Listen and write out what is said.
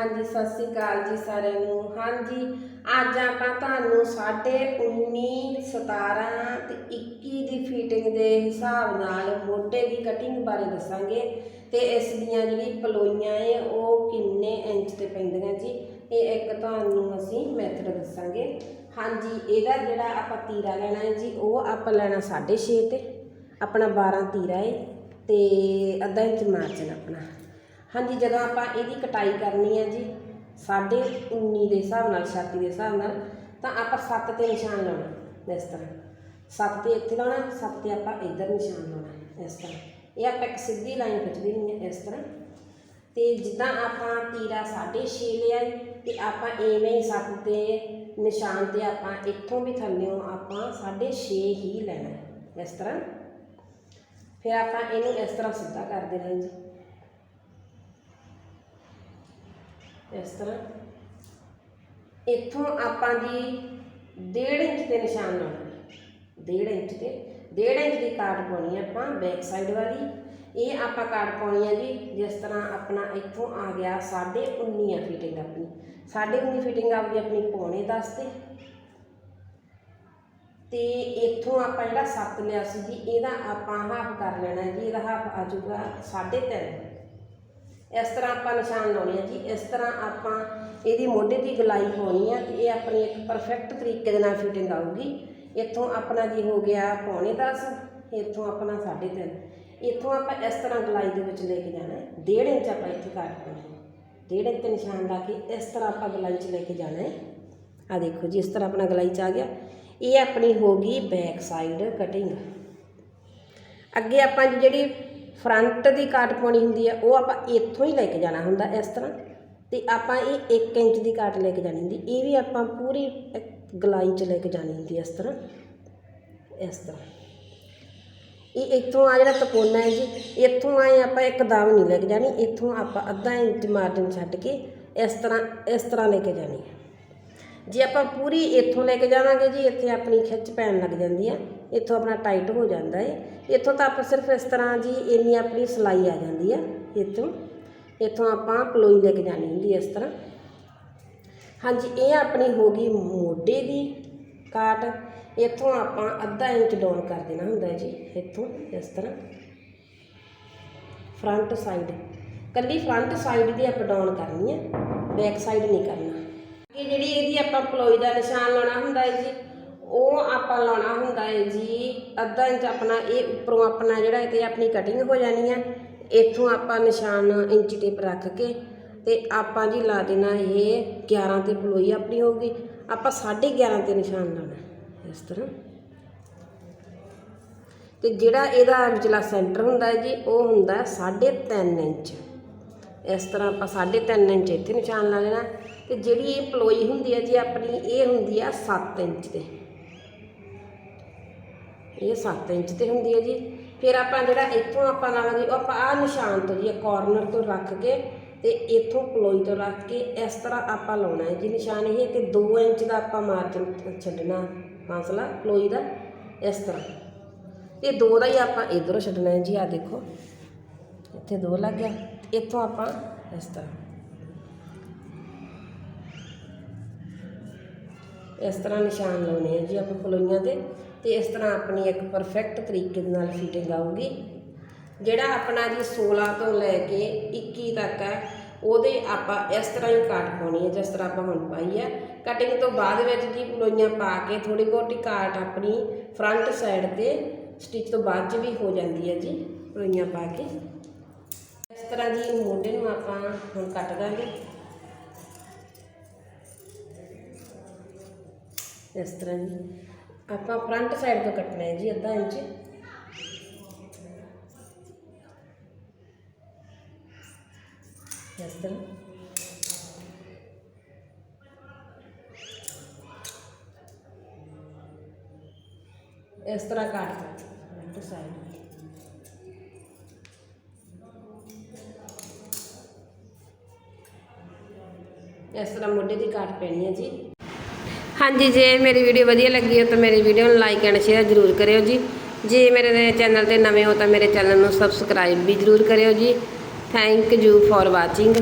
ਹਾਂਜੀ, ਸਤਿ ਸ੍ਰੀ ਅਕਾਲ ਜੀ ਸਾਰਿਆਂ ਨੂੰ। ਹਾਂਜੀ, ਅੱਜ ਆਪਾਂ ਤੁਹਾਨੂੰ ਸਾਡੇ 19 17 ਤੇ 21 ਦੀ ਫਿਟਿੰਗ ਦੇ ਹਿਸਾਬ ਨਾਲ ਮੋਢੇ ਦੀ ਕਟਿੰਗ ਬਾਰੇ ਦੱਸਾਂਗੇ। ਤੇ ਇਸ ਦੀਆਂ ਜਿਹੜੀ ਪਲੋਈਆਂ ਏ, ਉਹ ਕਿੰਨੇ ਇੰਚ ਤੇ ਪੈਂਦੀਆਂ ਜੀ? ਇਹ ਇੱਕ ਤੁਹਾਨੂੰ ਅਸੀਂ ਮੈਥਡ ਦੱਸਾਂਗੇ। ਹਾਂਜੀ, ਇਹਦਾ ਜਿਹੜਾ ਆਪਾਂ ਤੀਰਾ ਲੈਣਾ ਹੈ ਜੀ, ਉਹ ਆਪਾਂ ਲੈਣਾ 6.5 ਤੇ। ਆਪਣਾ 12 ਤੀਰਾ ਏ ਤੇ ਅੱਧਾ ਇੰਚ ਮਾਰਜਨ ਆਪਣਾ। ਹਾਂਜੀ ਜਦੋਂ ਆਪਾਂ ਇਹਦੀ ਕਟਾਈ ਕਰਨੀ ਹੈ ਜੀ ਸਾਢੇ 19 ਦੇ ਹਿਸਾਬ ਨਾਲ ਛਾਤੀ ਦੇ ਹਿਸਾਬ ਨਾਲ ਤਾਂ ਆਪਾਂ 7 ਤੇ ਨਿਸ਼ਾਨ ਲਾਉਣਾ ਇਸ ਤਰ੍ਹਾਂ। 7 ਤੇ ਇੱਥੇ ਲਾਉਣਾ 7 ਤੇ ਆਪਾਂ ਇੱਧਰ ਨਿਸ਼ਾਨ ਲਾਉਣਾ ਇਸ ਤਰ੍ਹਾਂ। ਇਹ ਆਪਾਂ ਇੱਕ ਸਿੱਧੀ ਲਾਈਨ ਖਿੱਚਦੀ ਨਹੀਂ ਹੈ ਇਸ ਤਰ੍ਹਾਂ। ਤੇ ਜਿੱਦਾਂ ਆਪਾਂ ਤੀਰਾ 6.5 ਲਿਆ ਏ, ਤੇ ਆਪਾਂ ਐਵੇਂ ਹੀ 7 ਤੇ ਨਿਸ਼ਾਨ ਤੇ ਆਪਾਂ ਇੱਥੋਂ ਵੀ ਥੱਲਿਓਂ ਆਪਾਂ 6.5 ਹੀ ਲੈਣਾ ਇਸ ਤਰ੍ਹਾਂ। ਫਿਰ ਆਪਾਂ ਇਹਨੂੰ ਇਸ ਤਰ੍ਹਾਂ ਸਿੱਧਾ ਕਰ ਦੇਣਾ ਜੀ। ਇਸ ਤਰ੍ਹਾਂ। ਇੱਥੋਂ ਆਪਾਂ ਜੀ 1.5 ਇੰਚ ਦੇ ਨਿਸ਼ਾਨ ਲਾਉਣਾ 1.5 ਇੰਚ ਤੇ 1.5 ਇੰਚ ਦੀ ਕਾਟ ਪਾਉਣੀ ਹੈ ਆਪਾਂ ਬੈਕ ਸਾਈਡ ਵਾਲੀ। ਇਹ ਆਪਾਂ ਕਾਟ ਪਾਉਣੀ ਹੈ ਜੀ, ਜਿਸ ਤਰ੍ਹਾਂ ਆਪਣਾ ਇੱਥੋਂ ਆ ਗਿਆ 19.5 ਆ ਫਿਟਿੰਗ ਆਪਣੀ। 19.5 ਫਿਟਿੰਗ ਆ ਗਈ ਆਪਣੀ ਪੌਣੇ 10 ਤੇ। ਤੇ ਇੱਥੋਂ ਆਪਾਂ ਜਿਹੜਾ 7 ਲਿਆ ਸੀ ਜੀ, ਇਹਦਾ ਆਪਾਂ ਹਾਫ ਕਰ ਲੈਣਾ ਜੀ, ਇਹਦਾ ਹਾਫ ਆ ਜਾਊਗਾ 3.5 ਇਸ ਤਰ੍ਹਾਂ ਆਪਾਂ ਨਿਸ਼ਾਨ ਲਾਉਣੇ ਆ ਜੀ। ਇਸ ਤਰ੍ਹਾਂ ਆਪਾਂ ਇਹਦੀ ਮੋਢੇ ਦੀ ਗਲਾਈ ਪਾਉਣੀ ਆ ਤੇ ਇਹ ਆਪਣੀ ਇੱਕ ਪਰਫੈਕਟ ਤਰੀਕੇ ਦੇ ਨਾਲ ਫਿਟਿੰਗ ਆਊਗੀ। ਇੱਥੋਂ ਆਪਣਾ ਜੀ ਹੋ ਗਿਆ ਪੌਣੇ 10 ਇੱਥੋਂ ਆਪਣਾ 3.5 ਇੱਥੋਂ ਆਪਾਂ ਇਸ ਤਰ੍ਹਾਂ ਗਲਾਈ ਦੇ ਵਿੱਚ ਲੈ ਕੇ ਜਾਣਾ ਹੈ। 1.5 ਇੰਚ ਆਪਾਂ ਇੱਥੇ ਕੱਟ ਪਾਉਣਾ ਹੈ। 1.5 ਇੰਚ ਨਿਸ਼ਾਨ ਲਾ ਕੇ ਇਸ ਤਰ੍ਹਾਂ ਆਪਾਂ ਗਲਾਈ 'ਚ ਲੈ ਕੇ ਜਾਣਾ ਹੈ। ਆ ਦੇਖੋ ਜੀ, ਇਸ ਤਰ੍ਹਾਂ ਆਪਣਾ ਗਲਾਈ 'ਚ ਆ ਗਿਆ। ਇਹ ਆਪਣੀ ਹੋ ਗਈ ਬੈਕ ਸਾਈਡ ਕਟਿੰਗ ਅੱਗੇ ਆਪਾਂ ਜਿਹੜੀ ਫਰੰਟ ਦੀ ਕਾਟ ਪਾਉਣੀ ਹੁੰਦੀ ਹੈ, ਉਹ ਆਪਾਂ ਇੱਥੋਂ ਹੀ ਲੈ ਕੇ ਜਾਣਾ ਹੁੰਦਾ ਇਸ ਤਰ੍ਹਾਂ। ਤੇ ਆਪਾਂ ਇਹ 1 ਇੰਚ ਦੀ ਕਾਟ ਲੈ ਕੇ ਜਾਣੀ ਹੁੰਦੀ, ਇਹ ਵੀ ਆਪਾਂ ਪੂਰੀ ਇੱਕ ਗਲਾਈ 'ਚ ਲੈ ਕੇ ਜਾਣੀ ਹੁੰਦੀ ਇਸ ਤਰ੍ਹਾਂ। ਇਸ ਤਰ੍ਹਾਂ। ਇਹ ਇੱਥੋਂ ਆ ਜਿਹੜਾ ਤਕੋਨਾ ਹੈ ਜੀ, ਇੱਥੋਂ ਆਏ ਆਪਾਂ ਇੱਕ ਦਾਵ ਨਹੀਂ ਲੈ ਕੇ ਜਾਣੀ, ਇੱਥੋਂ ਆਪਾਂ ਅੱਧਾ ਇੰਚ ਮਾਰਜਨ ਛੱਡ ਕੇ ਇਸ ਤਰ੍ਹਾਂ ਇਸ ਤਰ੍ਹਾਂ ਲੈ ਕੇ ਜਾਣੀ ਹੈ। ਜੇ ਆਪਾਂ ਪੂਰੀ ਇੱਥੋਂ ਲੈ ਕੇ ਜਾਵਾਂਗੇ ਜੀ, ਇੱਥੇ ਆਪਣੀ ਖਿੱਚ ਪੈਣ ਲੱਗ ਜਾਂਦੀ ਹੈ ਇੱਥੋਂ ਆਪਣਾ ਟਾਈਟ ਹੋ ਜਾਂਦਾ ਹੈ ਇੱਥੋਂ ਤਾਂ ਆਪਾਂ ਸਿਰਫ ਇਸ ਤਰ੍ਹਾਂ ਜੀ, ਇੰਨੀ ਆਪਣੀ ਸਿਲਾਈ ਆ ਜਾਂਦੀ ਹੈ ਇੱਥੋਂ। ਇੱਥੋਂ ਆਪਾਂ ਪਲੋਈ ਲੈ ਕੇ ਜਾਣੀ ਹੁੰਦੀ ਇਸ ਤਰ੍ਹਾਂ। ਹਾਂਜੀ, ਇਹ ਆਪਣੀ ਹੋ ਗਈ ਮੋਢੇ ਦੀ ਕਾਟ। ਇੱਥੋਂ ਆਪਾਂ ਅੱਧਾ ਇੰਚ ਡਾਊਨ ਕਰ ਦੇਣਾ ਹੁੰਦਾ ਜੀ, ਇੱਥੋਂ, ਇਸ ਤਰ੍ਹਾਂ। Front side. ਕੱਲੀ ਫਰੰਟ ਸਾਈਡ ਦੀ ਅਪ ਡਾਊਨ ਕਰਨੀ ਹੈ ਬੈਕ ਸਾਈਡ ਨਹੀਂ ਕਰਨਾ। ਕਿ ਜਿਹੜੀ ਇਹਦੀ ਆਪਾਂ ਪਲੋਈ ਦਾ ਨਿਸ਼ਾਨ ਲਾਉਣਾ ਹੁੰਦਾ ਹੈ ਜੀ, ਉਹ ਆਪਾਂ ਲਾਉਣਾ ਹੁੰਦਾ ਹੈ ਜੀ, ਅੱਧਾ ਇੰਚ ਆਪਣਾ ਇਹ ਉੱਪਰੋਂ ਆਪਣਾ ਜਿਹੜਾ ਇਹ ਆਪਣੀ ਕਟਿੰਗ ਹੋ ਜਾਣੀ ਹੈ, ਇੱਥੋਂ ਆਪਾਂ ਨਿਸ਼ਾਨ ਇੰਚ ਟੇਪ ਰੱਖ ਕੇ ਤੇ ਆਪਾਂ ਜੀ ਲਾ ਦੇਣਾ ਇਹ 11 ਤੇ ਪਲੋਈ ਆਪਣੀ ਹੋਊਗੀ, ਆਪਾਂ 11.5 ਤੇ ਨਿਸ਼ਾਨ ਲਾਉਣਾ ਇਸ ਤਰ੍ਹਾਂ। ਤੇ ਜਿਹੜਾ ਇਹਦਾ ਵਿਚਲਾ ਸੈਂਟਰ ਹੁੰਦਾ ਹੈ ਜੀ, ਉਹ ਹੁੰਦਾ 3.5 ਇੰਚ। ਇਸ ਤਰ੍ਹਾਂ ਆਪਾਂ 3.5 ਇੰਚ ਇੱਥੇ ਨਿਸ਼ਾਨ ਲਾ ਲੈਣਾ। ਤੇ ਜਿਹੜੀ ਇਹ ਪਲੋਈ ਹੁੰਦੀ ਹੈ ਜੀ, ਆਪਣੀ ਇਹ ਹੁੰਦੀ ਆ 7 ਇੰਚ ਤੇ। ਇਹ 7 ਇੰਚ ਤੇ ਹੁੰਦੀ ਹੈ ਜੀ। ਫਿਰ ਆਪਾਂ ਜਿਹੜਾ ਇੱਥੋਂ ਆਪਾਂ ਲਾਵਾਂਗੇ ਉਹ ਆਪਾਂ ਆ ਨਿਸ਼ਾਨ ਤੋਂ ਜੀ ਕਾਰਨਰ ਤੋਂ ਰੱਖ ਕੇ ਤੇ ਇੱਥੋਂ ਪਲੋਈ ਤੋਂ ਰੱਖ ਕੇ ਇਸ ਤਰ੍ਹਾਂ ਆਪਾਂ ਲਾਉਣਾ ਹੈ ਜੀ ਨਿਸ਼ਾਨ ਇਹ ਤੇ 2 ਇੰਚ ਦਾ ਆਪਾਂ ਮਾਰਜਨ ਛੱਡਣਾ ਫਾਸਲਾ ਪਲੋਈ ਦਾ ਇਸ ਤਰ੍ਹਾਂ। ਇਹ 2 ਦਾ ਹੀ ਆਪਾਂ ਇਧਰੋਂ ਛੱਡਣਾ ਹੈ ਜੀ ਆ ਦੇਖੋ। ਇੱਥੇ 2 ਲੱਗ ਗਿਆ, ਇੱਥੋਂ ਆਪਾਂ ਇਸ ਤਰ੍ਹਾਂ। ਇਸ ਤਰ੍ਹਾਂ ਨਿਸ਼ਾਨ ਲਾਉਣੇ ਆ ਜੀ ਆਪਾਂ ਪਲੋਈਆਂ ਤੇ ਤੇ ਇਸ ਤਰ੍ਹਾਂ ਆਪਣੀ ਇੱਕ ਪਰਫੈਕਟ ਤਰੀਕੇ ਦੇ ਨਾਲ ਫਿਟਿੰਗ ਆਊਗੀ। ਜਿਹੜਾ ਆਪਣਾ ਜੀ 16 ਤੋਂ ਲੈ ਕੇ 21 ਤੱਕ ਹੈ, ਉਹਦੇ ਆਪਾਂ ਇਸ ਤਰ੍ਹਾਂ ਹੀ ਕਾਟ ਪਾਉਣੀ ਹੈ, ਜਿਸ ਤਰ੍ਹਾਂ ਆਪਾਂ ਹੁਣ ਪਾਈ ਹੈ। ਕਟਿੰਗ ਤੋਂ ਬਾਅਦ ਵਿੱਚ ਜੀ ਪਲੋਈਆਂ ਪਾ ਕੇ ਥੋੜੀ ਬਹੁਤੀ ਕਾਟ ਆਪਣੀ ਫਰੰਟ ਸਾਈਡ ਤੇ ਸਟਿਚ ਤੋਂ ਬਾਅਦ ਚ ਵੀ ਹੋ ਜਾਂਦੀ ਹੈ ਜੀ ਪਲੋਈਆਂ ਪਾ ਕੇ। ਇਸ ਤਰ੍ਹਾਂ ਜੀ ਮੋਢੇ ਨੂੰ ਆਪਾਂ ਹੁਣ ਕੱਟ ਦਾਂਗੇ ਇਸ ਤਰ੍ਹਾਂ ਜੀ ਆਪਾਂ ਫਰੰਟ ਸਾਈਡ ਤੋਂ ਕੱਟਣਾ ਹੈ ਜੀ ਅੱਧਾ ਇੰਚ ਇਸ ਤਰ੍ਹਾਂ ਇਸ ਤਰ੍ਹਾਂ ਕਾਟ ਫਰੰਟ ਸਾਈਡ ਇਸ ਤਰ੍ਹਾਂ ਮੋਢੇ ਦੀ ਕਾਟ ਪੈਣੀ ਹੈ ਜੀ ਹਾਂਜੀ, ਜੇ ਮੇਰੀ ਵੀਡੀਓ ਵਧੀਆ ਲੱਗੀ ਹੋ ਤਾਂ ਮੇਰੀ ਵੀਡੀਓ ਨੂੰ ਲਾਈਕ ਐਂਡ ਸ਼ੇਅਰ ਜ਼ਰੂਰ ਕਰਿਓ ਜੀ। ਜੇ ਮੇਰੇ ਚੈਨਲ ਤੇ ਨਵੇਂ ਹੋ ਤਾਂ ਮੇਰੇ ਚੈਨਲ ਨੂੰ ਸਬਸਕ੍ਰਾਈਬ ਵੀ ਜ਼ਰੂਰ ਕਰਿਓ ਜੀ। Thank you for watching